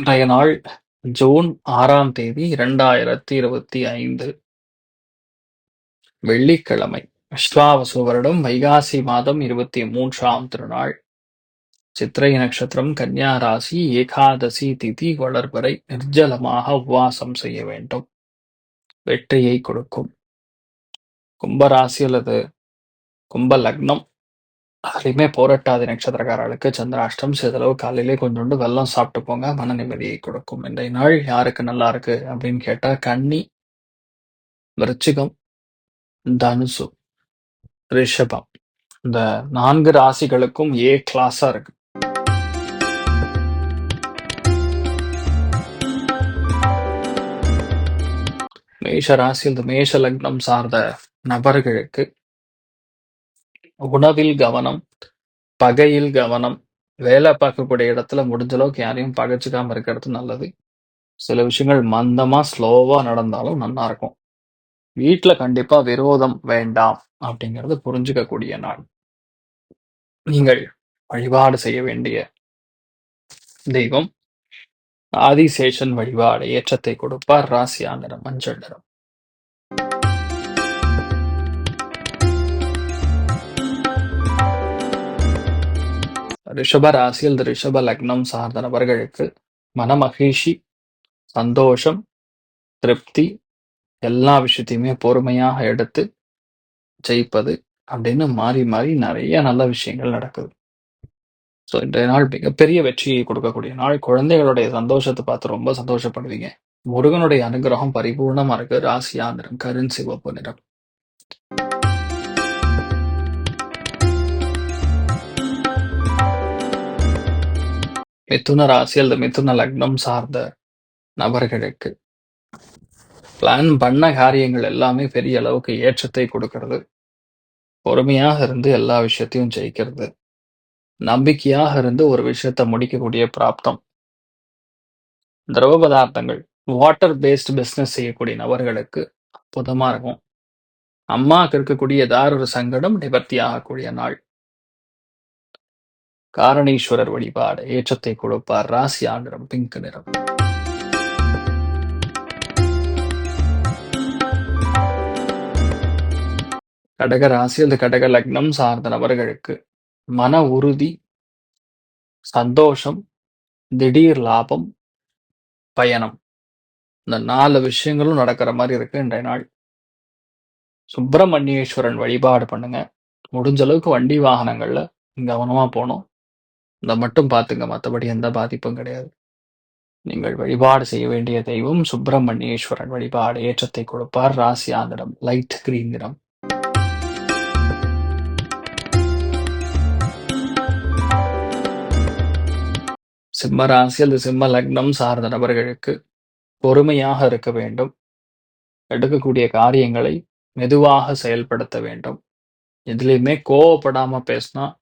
இன்றைய நாள் ஜூன் ஆறாம் தேதி இரண்டாயிரத்தி இருபத்தி ஐந்து. வெள்ளிக்கிழமை விஸ்வாவசு வருடம் வைகாசி மாதம் இருபத்தி மூன்றாம் திருநாள். சித்திரை நட்சத்திரம் கன்னியா ராசி ஏகாதசி திதி வளர்வரை நிர்ஜலமாக உபவாசம் செய்ய வேண்டும். வெற்றியை கொடுக்கும். கும்பராசி அல்லது கும்ப லக்னம் அதுலேயுமே போராட்டாதி நட்சத்திரக்காரர்களுக்கு சந்திராஷ்டம் சிறிதளவு காலையிலே கொஞ்சோண்டு வெள்ளம் சாப்பிட்டு போங்க மன நிம்மதியை கொடுக்கும். இன்றைய நாள் யாருக்கு நல்லா இருக்கு அப்படின்னு கேட்டா கன்னி விருச்சிகம் தனுசு ரிஷபம். இந்த நான்கு ராசிகளுக்கும் ஏ கிளாஸா இருக்கு. மேஷ ராசி இந்த மேஷ லக்னம் சார்ந்த நபர்களுக்கு உணவில் கவனம் பகையில் கவனம் வேலை பார்க்கக்கூடிய இடத்துல முடிஞ்ச அளவுக்கு யாரையும் பகைச்சிக்காம இருக்கிறது நல்லது. சில விஷயங்கள் மந்தமா ஸ்லோவா நடந்தாலும் நல்லா இருக்கும். வீட்டுல கண்டிப்பா விரோதம் வேண்டாம் அப்படிங்கறது புரிஞ்சுக்கக்கூடிய நாள். நீங்கள் வழிபாடு செய்ய வேண்டிய தெய்வம் ஆதிசேஷன் வழிபாடு ஏற்றத்தை கொடுப்பார் ராசியா நிறம் மஞ்சள் நிறம். ரிஷப ராசியில் ரிஷப லக்னம் சார்ந்த நபர்களுக்கு மனமகிழ்ச்சி சந்தோஷம் திருப்தி எல்லா விஷயத்தையுமே பொறுமையாக எடுத்து ஜெயிப்பது அப்படின்னு மாறி மாறி நிறைய நல்ல விஷயங்கள் நடக்குது. ஸோ இன்றைய நாள் மிகப்பெரிய வெற்றியை கொடுக்கக்கூடிய நாள். குழந்தைகளுடைய சந்தோஷத்தை பார்த்து ரொம்ப சந்தோஷப்படுவீங்க. முருகனுடைய அனுகிரகம் பரிபூர்ணமா இருக்கு. ராசியா நிறம் கருண் சிவப்பு நிறம். மிதுன ராசி அல்லது மிதுன லக்னம் சார்ந்த நபர்களுக்கு பிளான் பண்ண காரியங்கள் எல்லாமே பெரிய அளவுக்கு ஏற்றத்தை கொடுக்கறது. பொறுமையாக இருந்து எல்லா விஷயத்தையும் ஜெயிக்கிறது. நம்பிக்கையாக இருந்து ஒரு விஷயத்தை முடிக்கக்கூடிய பிராப்தம். திரவ பதார்த்தங்கள் வாட்டர் பேஸ்ட் பிஸ்னஸ் செய்யக்கூடிய நபர்களுக்கு அற்புதமாக இருக்கும். அம்மாவுக்கு இருக்கக்கூடிய ஏதாவது ஒரு சங்கடம் நிவர்த்தி ஆகக்கூடிய நாள். காரணீஸ்வரர் வழிபாடு ஏற்றத்தை கொடுப்பார். ராசி ஆங்கிரம் பிங்க் நிறம். கடக ராசி அல்லது கடக லக்னம் சார்ந்த நபர்களுக்கு மன உறுதி சந்தோஷம் திடீர் லாபம் பயணம். இந்த நாலு விஷயங்களும் நடக்கிற மாதிரி இருக்கு இன்றைய நாள். சுப்பிரமணியேஸ்வரன் வழிபாடு பண்ணுங்க. முடிஞ்ச அளவுக்கு வண்டி வாகனங்கள்ல கவனமா போகணும் இந்த மட்டும் பார்த்துங்க. மற்றபடி எந்த பாதிப்பும் கிடையாது. நீங்கள் வழிபாடு செய்ய வேண்டிய தெய்வம் சுப்பிரமணியேஸ்வரன். வழிபாடு ஏற்றத்தை கொடுப்பார். ராசி ஆந்திரம் லைட் கிரீன் நிறம். சிம்ம ராசி அல்லது சிம்ம லக்னம் சார்ந்த நபர்களுக்கு பொறுமையாக இருக்க வேண்டும். எடுக்கக்கூடிய காரியங்களை மெதுவாக செயல்படுத்த வேண்டும். எதுலேயுமே கோவப்படாமல் பேசினா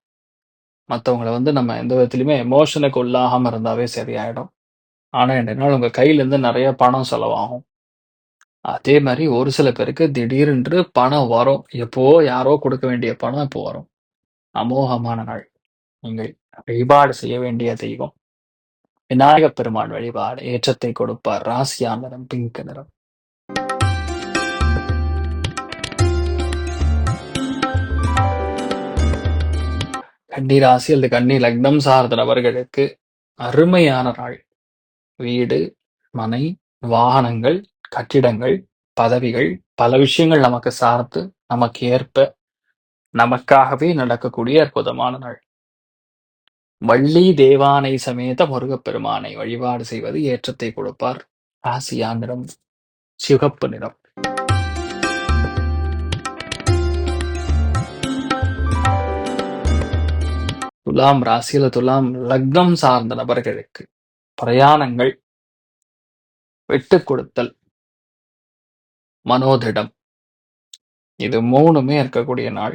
மற்றவங்களை வந்து நம்ம எந்த விதத்துலையுமே எமோஷனுக்கு உள்ளாகாமல் இருந்தாவே சரியாயிடும். ஆனால் என்ன நாள் உங்கள் கையிலேருந்து நிறைய பணம் செலவாகும். அதே மாதிரி ஒரு சில பேருக்கு திடீரென்று பணம் வரும். எப்போ யாரோ கொடுக்க வேண்டிய பணம் இப்போ வரும். அமோகமான நாள். நீங்கள் வழிபாடு செய்ய வேண்டிய தெய்வம். விநாயகப் பெருமான் வழிபாடு. ஏற்றத்தை கொடுப்பார். ராசியா நிறம் பிங்க் நிறம். கன்னி ராசி அல்லது கன்னி லக்னம் சார்ந்த நபர்களுக்கு அருமையான நாள். வீடு மனை வாகனங்கள் கட்டிடங்கள் பதவிகள் பல விஷயங்கள் நமக்கு சார்ந்து நமக்கு ஏற்ப நமக்காகவே நடக்கக்கூடிய அற்புதமான நாள். வள்ளி தேவானை சமேத முருகப்பெருமானை வழிபாடு செய்வது ஏற்றத்தை கொடுப்பார். ராசியா நிறம் சிவப்பு நிறம். துலாம் ராசியில துலாம் லக்னம் சார்ந்த நபர்களுக்கு பிரயாணங்கள் விட்டு கொடுத்தல் மனோதிடம். இது மூணுமே இருக்கக்கூடிய நாள்.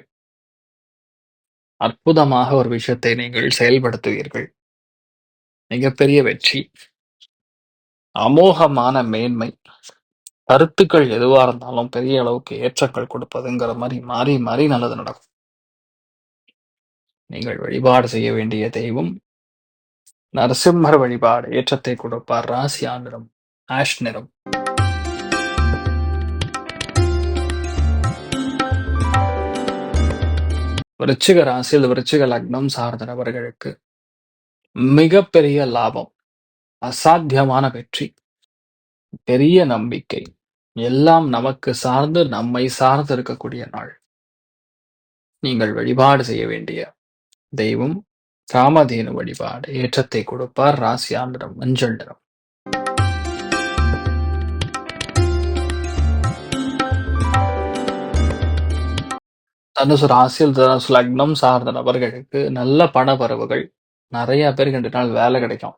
அற்புதமாக ஒரு விஷயத்தை நீங்கள் செயல்படுத்துவீர்கள். மிகப்பெரிய வெற்றி. அமோகமான மேன்மை. கருத்துக்கள் எதுவாக இருந்தாலும் பெரிய அளவுக்கு ஏற்றங்கள் கொடுப்பதுங்கிற மாதிரி மாறி மாறி நல்லது நடக்கும். நீங்கள் வழிபாடு செய்ய வேண்டிய தெய்வம். நரசிம்மர் வழிபாடு ஏற்றத்தை கொடுப்பார் ராசி நிறம் ஆஷ் நிறம். விருச்சிக ராசியில் விருச்சிக லக்னம் சார்ந்த நபர்களுக்கு மிகப்பெரிய லாபம் அசாத்தியமான வெற்றி பெரிய நம்பிக்கை. எல்லாம் நமக்கு சார்ந்து நம்மை சார்ந்து இருக்கக்கூடிய நாள். நீங்கள் வழிபாடு செய்ய வேண்டிய தெய்வம் காமதேனு வழிபாடு ஏற்றத்தை கொடுப்பார் ராசியா மஞ்சள் நிறம் தனுசு ராசியில் தனுசு லக்னம் சார்ந்த நபர்களுக்கு நல்ல பணப்பறவுகள் நிறைய பேருக்கு ரெண்டு நாள் வேலை கிடைக்கும்.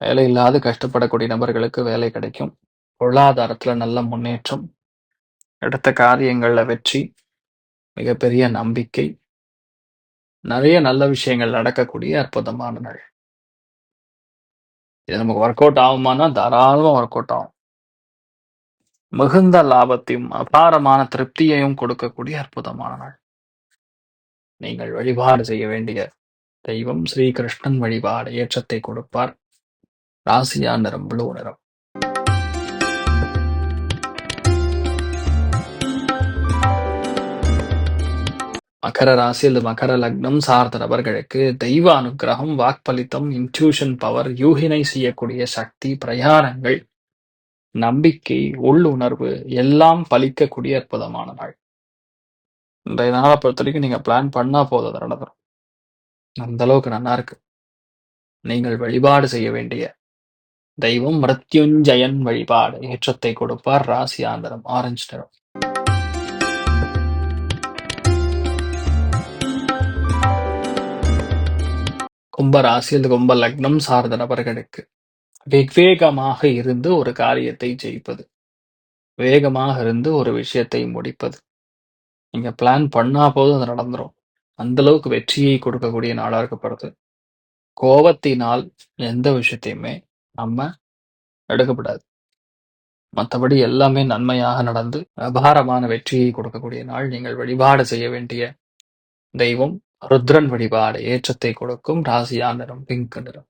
வேலை இல்லாது கஷ்டப்படக்கூடிய நபர்களுக்கு வேலை கிடைக்கும். பொருளாதாரத்துல நல்ல முன்னேற்றம். எடுத்த காரியங்கள்ல வெற்றி மிகப்பெரிய நம்பிக்கை. நிறைய நல்ல விஷயங்கள் நடக்கக்கூடிய அற்புதமான நாள். இது நமக்கு ஒர்க் அவுட் ஆகுமானா தாராளமா ஒர்க் அவுட் ஆகும். மிகுந்த லாபத்தையும் அபாரமான திருப்தியையும் கொடுக்கக்கூடிய அற்புதமான நாள். நீங்கள் வழிபாடு செய்ய வேண்டிய தெய்வம் ஸ்ரீகிருஷ்ணன் வழிபாடு ஏற்றத்தை கொடுப்பார். ராசியா நிறம் ப்ளூ நிறம். மகர ராசி அல்லது மகர லக்னம் சார்ந்த நபர்களுக்கு தெய்வ அனுகிரகம் வாக்பலித்தம் இன்ட்யூஷன் பவர் யூகினை செய்யக்கூடிய சக்தி பிரயாணங்கள் நம்பிக்கை உள்ளுணர்வு எல்லாம் பலிக்கக்கூடிய அற்புதமான நாள். இன்றைய நாளை பொறுத்த வரைக்கும் நீங்க பிளான் பண்ணா போதும் அது நடந்துடும் அந்த அளவுக்கு நல்லா இருக்கு. நீங்கள் வழிபாடு செய்ய வேண்டிய தெய்வம் மிருத்யுஞ்சயன் வழிபாடு ஏற்றத்தை கொடுப்பார் ராசி ஆந்திரம் ஆரஞ்சு நிறம். ரொம்ப ராசி அல்லது ரொம்ப லக்னம் சார்ந்த நபர்களுக்கு விவேகமாக இருந்து ஒரு காரியத்தை ஜெயிப்பது. வேகமாக இருந்து ஒரு விஷயத்தை முடிப்பது. நீங்க பிளான் பண்ணா போதும் அது நடந்துரும். அந்த அளவுக்கு வெற்றியை கொடுக்கக்கூடிய நாளா இருக்கப்படுது. கோபத்தினால் எந்த விஷயத்தையுமே நம்ம எடுக்கப்படாது. மற்றபடி எல்லாமே நன்மையாக நடந்து அபாரமான வெற்றியை கொடுக்கக்கூடிய நாள். நீங்கள் வழிபாடு செய்ய வேண்டிய தெய்வம் ருத்ரன் வழிபாடு ஏற்றத்தை கொடுக்கும் ராசியா நிறம் பிங்க் நிறம்.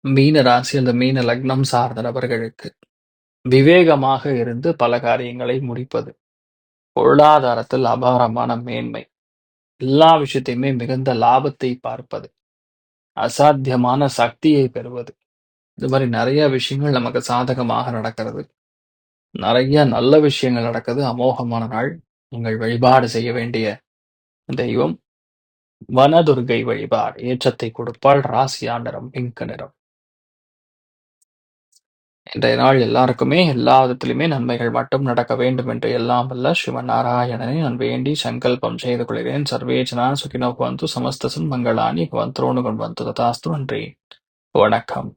மீன ராசி அந்த மீன லக்னம் சார்ந்த நபர்களுக்கு விவேகமாக இருந்து பல காரியங்களை முடிப்பது. பொருளாதாரத்தில் அபாரமான மேன்மை. எல்லா விஷயத்தையுமே மிகுந்த லாபத்தை பார்ப்பது. அசாத்தியமான சக்தியை பெறுவது. இது மாதிரி நிறைய விஷயங்கள் நமக்கு சாதகமாக நடக்கிறது. நிறைய நல்ல விஷயங்கள் நடக்குது. அமோகமான நாள். நீங்கள் வழிபாடு செய்ய வேண்டிய தெய்வம் வனதுர்கை வழிபாடு. ஏற்றத்தை கொடுப்பால் ராசியா நிறம் பிங்க் நிறம். இன்றைய நாள் எல்லாருக்குமே எல்லா விதத்திலுமே நன்மைகள் மட்டும் நடக்க வேண்டும் என்று எல்லாம் வல்ல சிவநாராயணனை நான் வேண்டி சங்கல்பம் செய்து கொள்கிறேன். சர்வேஜனா சுகினோ பந்து சமஸ்தசன் மங்களானி வந்தோனு கொண்டு வந்து ததாஸ்து நன்றி. வணக்கம்.